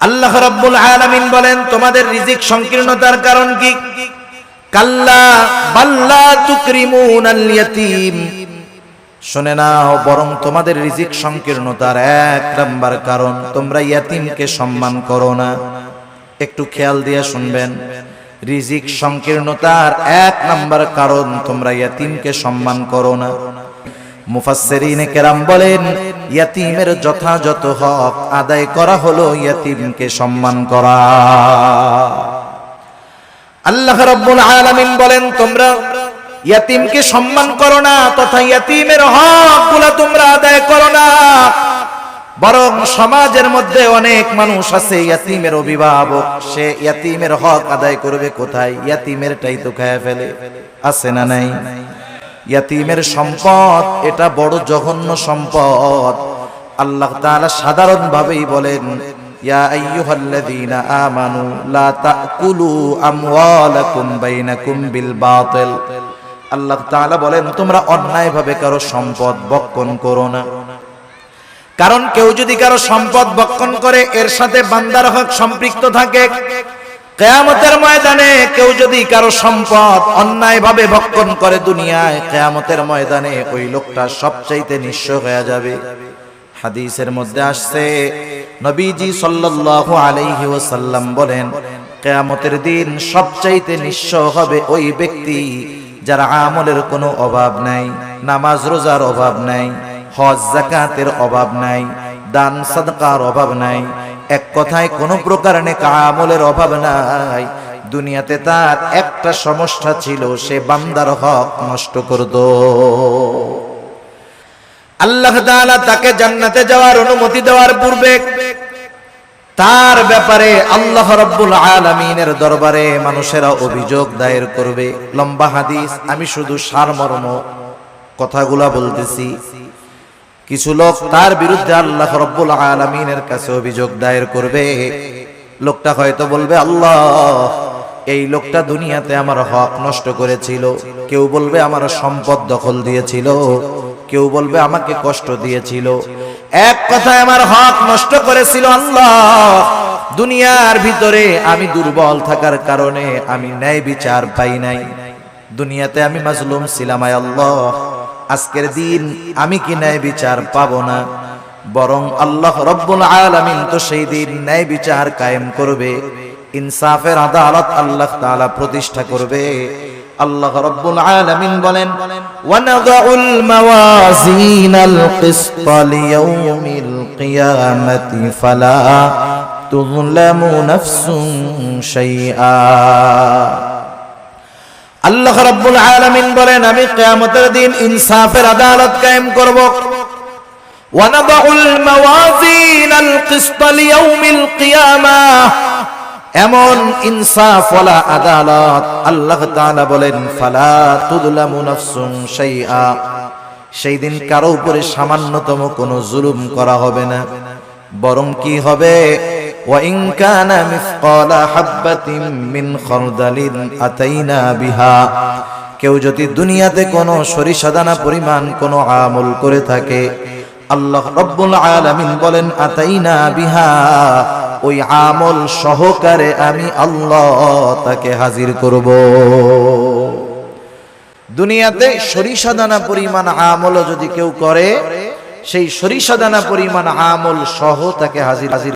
আল্লাহ রাব্বুল আলামিন বলেন, তোমাদের রিজিক সংকীর্ণতার কারণ কি? কাল্লা বাল্লা তুকরিমুনাল ইয়াতীম। শুনে নাও, বরং তোমাদের রিজিক সংকীর্ণতার এক নাম্বার কারণ, তোমরা ইয়াতিমকে সম্মান করো না। একটু খেয়াল দিয়ে শুনবেন। রিজিক সংকীর্ণতার এক নাম্বার কারণ, তোমরা ইয়াতিমকে সম্মান করো না। মুফাসসিরিনে কেরাম বলেন, ইয়াতিমের যথাযথ হক আদায় করা হলো ইয়াতিমকে সম্মান করা। আল্লাহ রাব্বুল আলামিন বলেন, তোমরা ইয়াতিমকে সম্মান করো না, তথা ইয়াতিমের হকগুলো তোমরা আদায় করো না। বরং সমাজের মধ্যে অনেক মানুষ আছে, ইয়াতিমের অভিভাবক, সে ইয়াতিমের হক আদায় করবে কোথায়? ইয়াতিমেরটাই তো খায় ফেলে। আছে না নাই? ইয়াতিমের সম্পদ, এটা বড় জঘন্য সম্পদ। আল্লাহ তাআলা সাধারণভাবেই বলেন, ইয়া আইয়ুহাল্লাযীনা আমানু, লা তাকুলু আমওয়ালাকুম বাইনাকুম বিল বাতিল। আল্লাহ তাআলা বলেন, তোমরা অন্যায়ভাবে কারও সম্পদ বক্ষণ করো না। কারণ কেউ যদি কারও সম্পদ বক্ষণ করে, এর সাথে বান্দার হক সম্পৃক্ত থাকে। কেয়ামতের ময়দানে কেউ যদি কারও সম্পদ অন্যায়ভাবে ভক্ষণ করে দুনিয়ায়, কেয়ামতের ময়দানে ওই লোকটা সবচাইতে নিঃস্ব হয়ে যাবে। হাদিসের মধ্যে আসছে, নবীজি সাল্লাল্লাহু আলাইহি ওয়াসাল্লাম বলেন, কেয়ামতের দিন সবচাইতে নিঃস্ব হবে ওই ব্যক্তি যার আমলের কোনো অভাব নাই, নামাজ রোজার অভাব নাই, হজ, জাকাতের অভাব নাই, দান, সাদকার অভাব নাই এক কথায় কোনো প্রকার নেক আমলের অভাব নাই। দুনিয়াতে তার একটা সমস্যা ছিল, সে বান্দার হক নষ্ট করত। আল্লাহ তাকে জান্নাতে যাওয়ার অনুমতি দেওয়ার পূর্বে তার ব্যাপারে আল্লাহ রাব্বুল আলামিনের দরবারে মানুষেরা অভিযোগ দায়ের করবে। লম্বা হাদিস, আমি শুধু সারমর্ম কথাগুলা বলতেছি। কিছু লোক তার বিরুদ্ধে আল্লাহ রব্বুল আলমিনের কাছে অভিযোগ দায়ের করবে। লোকটা হয়তো বলবে, আল্লাহ, এই লোকটা দুনিয়াতে আমার হক নষ্ট করেছিল। কেউ বলবে, আমার সম্পদ দখল দিয়েছিল। কেউ বলবে, আমাকে কষ্ট দিয়েছিল। এক কথায় আমার হক নষ্ট করেছিল আল্লাহ। দুনিয়ার ভিতরে আমি দুর্বল থাকার কারণে আমি ন্যায় বিচার পাই নাই। দুনিয়াতে আমি মাজলুম ছিলাম, আয় আল্লাহ। আজকের দিন আমি কি ন্যায় বিচার পাবো না? বরং আল্লাহ রব্বুল আলামিন তো সেই দিন ন্যায় বিচার কায়েম করবে। ইনসাফের আদালত আল্লাহ তাআলা প্রতিষ্ঠা করবে। আল্লাহ রব্বুল আলামিন বলেন, ওয়ানাদাউল মাওয়াজিনাল কিসত লিয়াউমিল কিয়ামাতি ফালা তুযলামু নাফসুন শাইআ। আল্লাহ রাব্বুল আলামিন বলেন, আমি কিয়ামতের দিন ইনসাফের আদালত কায়েম করব। ওয়ানাদাউল মাওয়াজিনাল কিসত লিয়াউমিল কিয়ামাহ এমন ইনসাফ ওয়ালা আদালত আল্লাহ তাআলা বলেন, ফালা তুযলামু নাফসুন শাইআ। সেই দিন কারও উপরে সামান্যতম কোনো জুলুম করা হবে না। বরং কি হবে? وإن كان مثقال حبة من خردل أتينا بها কেউ যদি দুনিয়াতে কোনো সরিষা দানা পরিমাণ কোনো আমল করে থাকে আল্লাহ রব্বুল আলামিন বলেন আতাইনা বিহা ওই আমল সহকারে আমি আল্লাহ তাকে হাজির করব দুনিয়াতে সরিষা দানা পরিমাণ আমল যদি কেউ করে সেই সরিষা দানা পরিমাণ আমল সহ তাকে হাজির হাজির